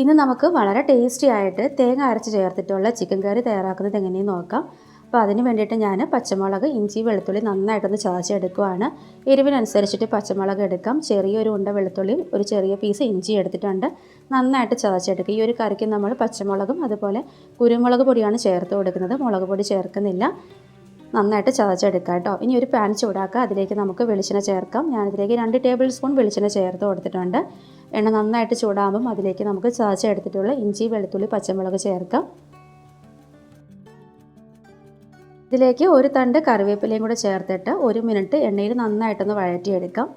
ഇന്ന് നമുക്ക് വളരെ ടേസ്റ്റി ആയിട്ട് തേങ്ങ അരച്ച് ചേർത്തിട്ടുള്ള ചിക്കൻ കറി തയ്യാറാക്കുന്നത് എങ്ങനെയെന്ന് നോക്കാം. അപ്പോൾ അതിന് വേണ്ടിയിട്ട് ഞാൻ പച്ചമുളക് ഇഞ്ചി വെളുത്തുള്ളി നന്നായിട്ടൊന്ന് ചതച്ചെടുക്കുവാണ്. എരിവിനനുസരിച്ചിട്ട് പച്ചമുളക് എടുക്കാം. ചെറിയൊരു ഉണ്ട വെളുത്തുള്ളിയും ഒരു ചെറിയ പീസ് ഇഞ്ചി എടുത്തിട്ടുണ്ട്. നന്നായിട്ട് ചതച്ചെടുക്കുക. ഈ ഒരു കറിക്ക് നമ്മൾ പച്ചമുളകും അതുപോലെ കുരുമുളക് പൊടിയാണ് ചേർത്ത് കൊടുക്കുന്നത്. മുളക് പൊടി ചേർക്കുന്നില്ല. നന്നായിട്ട് ചതച്ചെടുക്കുക കേട്ടോ. ഇനി ഒരു പാൻ ചൂടാക്കുക. അതിലേക്ക് നമുക്ക് വെളിച്ചെണ്ണ ചേർക്കാം. ഞാനിതിലേക്ക് രണ്ട് ടേബിൾ സ്പൂൺ വെളിച്ചെണ്ണ ചേർത്ത് കൊടുത്തിട്ടുണ്ട്. എണ്ണ നന്നായിട്ട് ചൂടാകുമ്പം അതിലേക്ക് നമുക്ക് ചതച്ചെടുത്തിട്ടുള്ള ഇഞ്ചി വെളുത്തുള്ളി പച്ചമുളക് ചേർക്കാം. ഇതിലേക്ക് ഒരു തണ്ട് കറിവേപ്പിലയും കൂടെ ചേർത്തിട്ട് ഒരു മിനിറ്റ് എണ്ണയിൽ നന്നായിട്ടൊന്ന് വഴറ്റിയെടുക്കാം.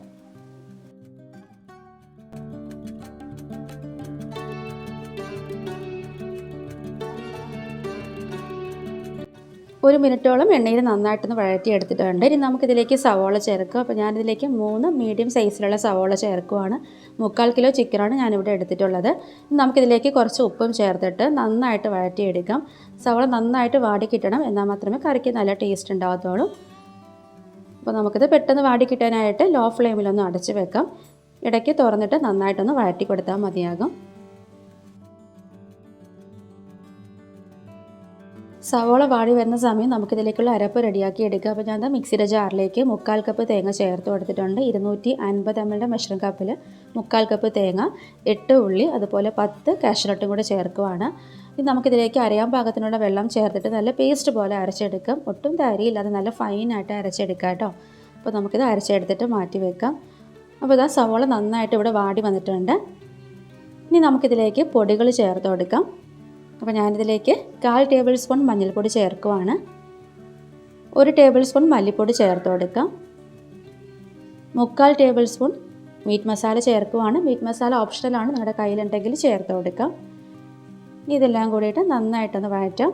ഒരു മിനിറ്റോളം എണ്ണയിൽ നന്നായിട്ടൊന്ന് വഴറ്റിയെടുത്തിട്ടുണ്ട്. ഇനി നമുക്കിതിലേക്ക് സവോള ചേർക്കുക. അപ്പോൾ ഞാനിതിലേക്ക് മൂന്ന് മീഡിയം സൈസിലുള്ള സവോള ചേർക്കുവാണ്. മുക്കാൽ കിലോ ചിക്കനാണ് ഞാനിവിടെ എടുത്തിട്ടുള്ളത്. നമുക്കിതിലേക്ക് കുറച്ച് ഉപ്പും ചേർത്തിട്ട് നന്നായിട്ട് വഴറ്റിയെടുക്കാം. സവോള നന്നായിട്ട് വാടി കിട്ടണം എന്നാൽ മാത്രമേ കറിക്ക് നല്ല ടേസ്റ്റ് ഉണ്ടാകത്തുള്ളൂ അപ്പോൾ നമുക്കിത് പെട്ടെന്ന് വാടി കിട്ടാനായിട്ട് ലോ ഫ്ലെയിമിലൊന്ന് അടച്ച് വെക്കാം. ഇടയ്ക്ക് തുറന്നിട്ട് നന്നായിട്ടൊന്ന് വഴറ്റി കൊടുത്താൽ മതിയാകും. സവോള വാടി വരുന്ന സമയം നമുക്കിതിലേക്കുള്ള അരപ്പ് റെഡിയാക്കി എടുക്കുക. അപ്പോൾ ഞാൻ മിക്സിയുടെ ജാറിലേക്ക് മുക്കാൽ കപ്പ് തേങ്ങ ചേർത്ത് കൊടുത്തിട്ടുണ്ട്. ഇരുന്നൂറ്റി അൻപത് എം എല്ലിന്റെ മെഷറിംഗ് കപ്പിൽ മുക്കാൽ കപ്പ് തേങ്ങ എട്ട് ഉള്ളി അതുപോലെ പത്ത് കാഷ്നട്ടും കൂടെ ചേർക്കുവാണ്. ഇനി നമുക്കിതിലേക്ക് അരയാൻ പാകത്തിനുള്ള വെള്ളം ചേർത്തിട്ട് നല്ല പേസ്റ്റ് പോലെ അരച്ചെടുക്കാം. ഒട്ടും തരിയില്ലാതെ നല്ല ഫൈനായിട്ട് അരച്ചെടുക്കാം കേട്ടോ. അപ്പോൾ നമുക്കിത് അരച്ചെടുത്തിട്ട് മാറ്റി വെക്കാം. അപ്പോൾ ഇതാ സവോള നന്നായിട്ട് ഇവിടെ വാടി വന്നിട്ടുണ്ട്. ഇനി നമുക്കിതിലേക്ക് പൊടികൾ ചേർത്ത് കൊടുക്കാം. അപ്പോൾ ഞാനിതിലേക്ക് കാൽ ടേബിൾ സ്പൂൺ മഞ്ഞൾപ്പൊടി ചേർക്കുവാണ്. ഒരു ടേബിൾ സ്പൂൺ മല്ലിപ്പൊടി ചേർത്ത് കൊടുക്കാം. മുക്കാൽ ടേബിൾ സ്പൂൺ മീറ്റ് മസാല ചേർക്കുവാണ്. മീറ്റ് മസാല ഓപ്ഷണലാണ് നിങ്ങളുടെ കയ്യിലുണ്ടെങ്കിൽ ചേർത്ത് കൊടുക്കാം. ഇതെല്ലാം കൂടിയിട്ട് നന്നായിട്ടൊന്ന് വഴറ്റാം.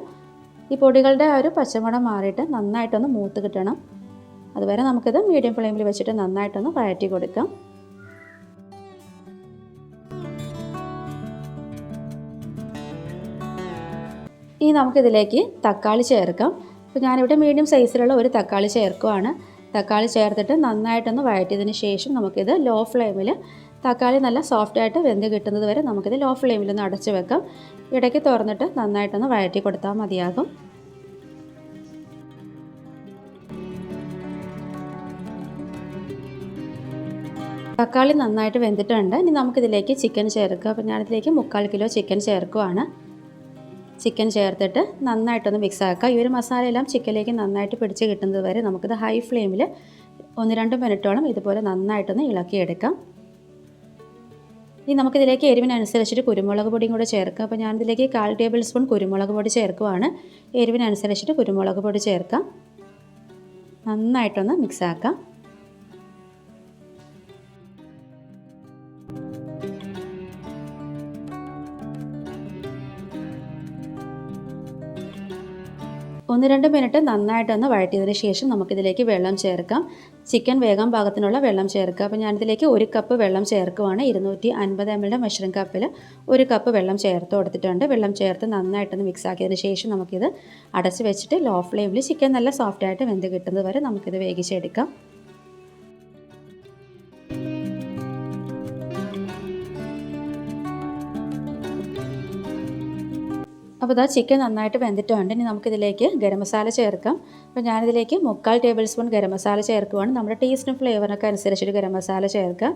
ഈ പൊടികളുടെ ആ ഒരു പച്ചമണം മാറിയിട്ട് നന്നായിട്ടൊന്ന് മൂത്ത് കിട്ടണം. അതുവരെ നമുക്കിത് മീഡിയം ഫ്ലെയിമിൽ വെച്ചിട്ട് നന്നായിട്ടൊന്ന് വഴറ്റി കൊടുക്കാം. ഇനി നമുക്കിതിലേക്ക് തക്കാളി ചേർക്കാം. അപ്പോൾ ഞാനിവിടെ മീഡിയം സൈസിലുള്ള ഒരു തക്കാളി ചേർക്കുവാണ്. തക്കാളി ചേർത്തിട്ട് നന്നായിട്ടൊന്ന് വഴറ്റിയതിന് ശേഷം നമുക്കിത് ലോ ഫ്ലെയിമിൽ തക്കാളി നല്ല സോഫ്റ്റായിട്ട് വെന്ത് കിട്ടുന്നത് വരെ നമുക്കിത് ലോ ഫ്ലെയിമിലൊന്ന് അടച്ച് വെക്കാം. ഇടയ്ക്ക് തുറന്നിട്ട് നന്നായിട്ടൊന്ന് വഴറ്റി കൊടുത്താൽ മതിയാകും. തക്കാളി നന്നായിട്ട് വെന്തിട്ടുണ്ട്. ഇനി നമുക്കിതിലേക്ക് ചിക്കൻ ചേർക്കുക. അപ്പോൾ ഞാനിതിലേക്ക് മുക്കാൽ കിലോ ചിക്കൻ ചേർക്കുവാണ്. ചിക്കൻ ചേർത്തിട്ട് നന്നായിട്ടൊന്ന് മിക്സ് ആക്കുക ഈ ഒരു മസാലയെല്ലാം ചിക്കനിലേക്ക് നന്നായിട്ട് പിടിച്ച് കിട്ടുന്നത് വരെ നമുക്കിത് ഹൈ ഫ്ലെയിമിൽ ഒന്ന് രണ്ട് മിനിറ്റോളം ഇതുപോലെ നന്നായിട്ടൊന്ന് ഇളക്കിയെടുക്കാം. ഇനി നമുക്കിതിലേക്ക് എരിവിനനുസരിച്ചിട്ട് കുരുമുളക് പൊടിയും കൂടെ ചേർക്കാം. അപ്പോൾ ഞാനിതിലേക്ക് കാൽ ടേബിൾ സ്പൂൺ കുരുമുളക് പൊടി ചേർക്കുവാണ്. എരിവിനനുസരിച്ചിട്ട് കുരുമുളക് പൊടി ചേർക്കാം. നന്നായിട്ടൊന്ന് മിക്സ് ആക്കാം. ഒന്ന് രണ്ട് മിനിറ്റ് നന്നായിട്ടൊന്ന് വഴറ്റിയതിന് ശേഷം നമുക്കിതിലേക്ക് വെള്ളം ചേർക്കാം. ചിക്കൻ വേഗം പാകത്തിനുള്ള വെള്ളം ചേർക്കുക. അപ്പോൾ ഞാനിതിലേക്ക് ഒരു കപ്പ് വെള്ളം ചേർക്കുവാണ്. ഇരുന്നൂറ്റി അൻപത് എം എൽ മെഷറിംഗ് കപ്പിൽ ഒരു കപ്പ് വെള്ളം ചേർത്ത് കൊടുത്തിട്ടുണ്ട്. വെള്ളം ചേർത്ത് നന്നായിട്ടൊന്ന് മിക്സ് ആക്കിയതിന് ശേഷം നമുക്കിത് അടച്ച് വെച്ചിട്ട് ലോ ഫ്ലെയിമിൽ ചിക്കൻ നല്ല സോഫ്റ്റായിട്ട് വെന്ത് കിട്ടുന്നത് വരെ നമുക്കിത് വേവിച്ചെടുക്കാം. അപ്പോൾ ഇതാ ചിക്കൻ നന്നായിട്ട് വെന്തിട്ടുണ്ട്. ഇനി നമുക്കിതിലേക്ക് ഗരം മസാല ചേർക്കാം. അപ്പോൾ ഞാനിതിലേക്ക് മുക്കാൽ ടേബിൾ സ്പൂൺ ഗരം മസാല ചേർക്കുവാണ്. നമ്മുടെ ടേസ്റ്റും ഫ്ലേവറിനൊക്കെ അനുസരിച്ചിട്ട് ഗരം മസാല ചേർക്കുക.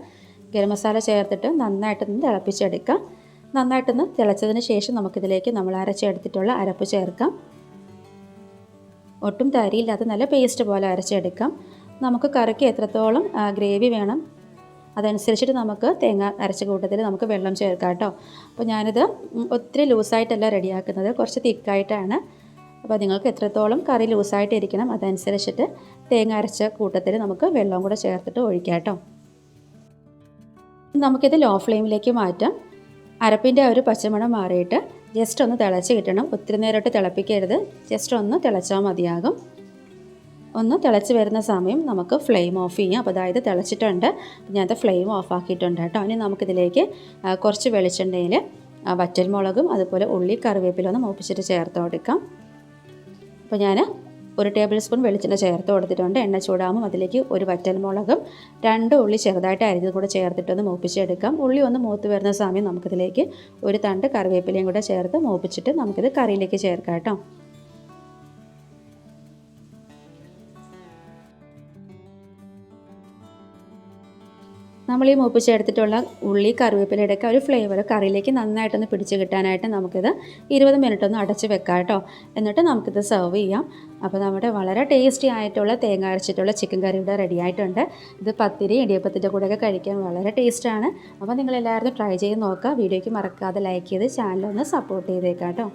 ഗരം മസാല ചേർത്തിട്ട് നന്നായിട്ടൊന്ന് തിളപ്പിച്ചെടുക്കാം. നന്നായിട്ടൊന്ന് തിളച്ചതിന് ശേഷം നമുക്കിതിലേക്ക് നമ്മൾ അരച്ചെടുത്തിട്ടുള്ള അരപ്പ് ചേർക്കാം. ഒട്ടും തരിയില്ലാത്ത നല്ല പേസ്റ്റ് പോലെ അരച്ചെടുക്കാം. നമുക്ക് കറിക്ക് എത്രത്തോളം ഗ്രേവി വേണം? അതനുസരിച്ചിട്ട് നമുക്ക് തേങ്ങ അരച്ച കൂട്ടത്തിൽ നമുക്ക് വെള്ളം ചേർക്കാം കേട്ടോ. അപ്പോൾ ഞാനിത് ഒത്തിരി ലൂസായിട്ടല്ല റെഡിയാക്കുന്നത്. കുറച്ച് തിക്കായിട്ടാണ്. അപ്പോൾ നിങ്ങൾക്ക് എത്രത്തോളം കറി ലൂസായിട്ട് ഇരിക്കണം അതനുസരിച്ചിട്ട് തേങ്ങ അരച്ച കൂട്ടത്തിൽ നമുക്ക് വെള്ളം കൂടെ ചേർത്തിട്ട് ഒഴിക്കാം കേട്ടോ. നമുക്കിത് ലോ ഫ്ലെയിമിലേക്ക് മാറ്റാം. അരപ്പിന്റെ ഒരു പച്ചമണം മാറിയിട്ട് ജസ്റ്റ് ഒന്ന് തിളച്ച് കിട്ടണം. ഒത്തിരി നേരമായിട്ട് തിളപ്പിക്കരുത്. ജസ്റ്റ് ഒന്ന് തിളച്ചാൽ മതിയാകും. ഒന്ന് തിളച്ച് വരുന്ന സമയം നമുക്ക് ഫ്ലെയിം ഓഫ് ചെയ്യാം. അപ്പോൾ അതായത് തിളച്ചിട്ടുണ്ട്. ഞാനത് ഫ്ലെയിം ഓഫ് ആക്കിയിട്ടുണ്ട് കേട്ടോ. ഇനി നമുക്കിതിലേക്ക് കുറച്ച് വെളിച്ചെണ്ണയിൽ വറ്റൽമുളകും അതുപോലെ ഉള്ളി കറിവേപ്പില ഒന്ന് മൂപ്പിച്ചിട്ട് ചേർത്ത് കൊടുക്കാം. അപ്പോൾ ഞാൻ ഒരു ടേബിൾ സ്പൂൺ വെളിച്ചെണ്ണ ചേർത്ത് കൊടുത്തിട്ടുണ്ട്. എണ്ണ ചൂടാകും അതിലേക്ക് ഒരു വറ്റൽമുളകും രണ്ട് ഉള്ളി ചെറുതായിട്ട് അരിഞ്ഞത് കൂടെ ചേർത്തിട്ടൊന്ന് മൂപ്പിച്ചെടുക്കാം. ഉള്ളി ഒന്ന് മൂത്ത് വരുന്ന സമയം നമുക്കിതിലേക്ക് ഒരു തണ്ട് കറിവേപ്പിലയും കൂടെ ചേർത്ത് മൂപ്പിച്ചിട്ട് നമുക്കിത് കറിയിലേക്ക് ചേർക്കാം കേട്ടോ. നമ്മൾ ഈ മൂപ്പിച്ചെടുത്തിട്ടുള്ള ഉള്ളി കറിവേപ്പിലയുടെയൊക്കെ ഒരു ഫ്ലേവർ കറിയിലേക്ക് നന്നായിട്ടൊന്ന് പിടിച്ച് കിട്ടാനായിട്ട് നമുക്കിത് ഇരുപത് മിനിറ്റ് ഒന്ന് അടച്ച് വെക്കാം കേട്ടോ. എന്നിട്ട് നമുക്കിത് സെർവ് ചെയ്യാം. അപ്പോൾ നമ്മുടെ വളരെ ടേസ്റ്റി ആയിട്ടുള്ള തേങ്ങ അരച്ചിട്ടുള്ള ചിക്കൻ കറി ഇവിടെ റെഡി ആയിട്ടുണ്ട്. ഇത് പത്തിരി ഇടിയപ്പത്തിന്റെ കൂടെയൊക്കെ കഴിക്കാൻ വളരെ ടേസ്റ്റാണ് അപ്പോൾ നിങ്ങളെല്ലാവരും ട്രൈ ചെയ്ത് നോക്കുക. വീഡിയോയ്ക്ക് മറക്കാതെ ലൈക്ക് ചെയ്ത് ചാനലൊന്ന് സപ്പോർട്ട് ചെയ്തേക്കാം കേട്ടോ.